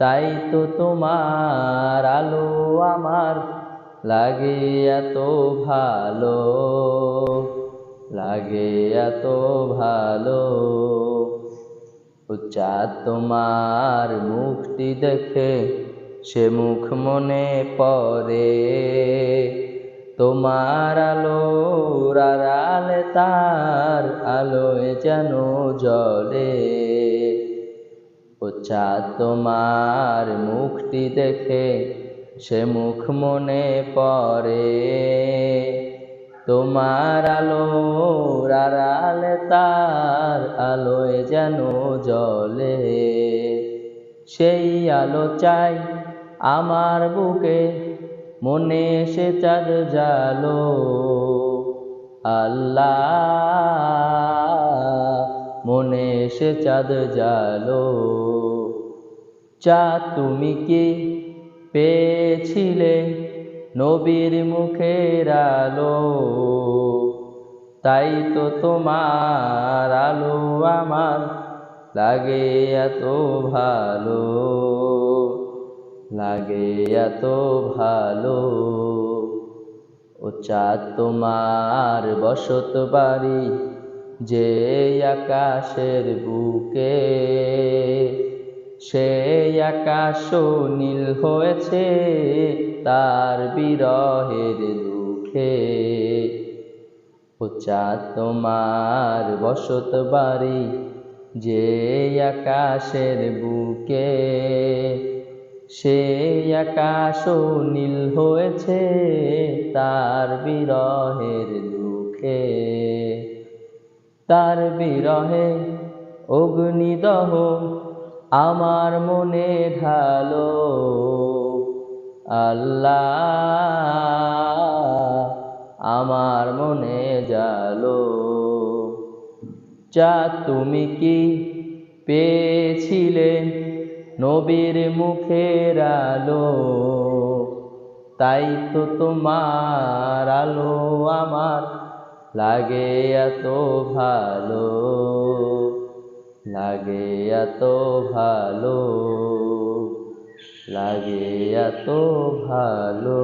তাই তো তোমার আলো আমার লাগে এত ভালো, লাগে এত ভালো। চাঁদ তোমার মুখটি দেখে সে মুখ মনে পড়ে। তোমার আলো আড়ালে তার আলোয় যেন জলে চাঁদ তোমার মুখটি দেখে, সে মুখ মনে পড়ে। তোমার আলো আড়ালে তার আলোয় যেন জলে সেই আলো চাই আমার বুকে, মনে সে চাঁদ জালো। আল্লাহ মনে সে চাঁদ জালো। চা তুমি কি পেয়েছিলে নবীর মুখের আলো? তাই তো তোমার আলো আমার লাগে এত ভালো, লাগে এত ভালো। ও চা তোমার বসত বাড়ি যে আকাশের বুকে, সে আকাশ নীল হয়েছে তার বিরহের দুঃখে। চাঁদ তোমার বসত বাড়ি যে আকাশের বুকে, সে আকাশ নীল হয়েছে তার বিরহের দুঃখে। তার বিরহে অগ্নিদহ আমার মনে ঢালো। আল্লাহ আমার মনে জালো যা তুমি কি পেয়েছিলে নবীর মুখের আলো? তাই তো তোমার আলো আমার লাগে এত ভালো লাগে এত ভালো লাগে এত ভালো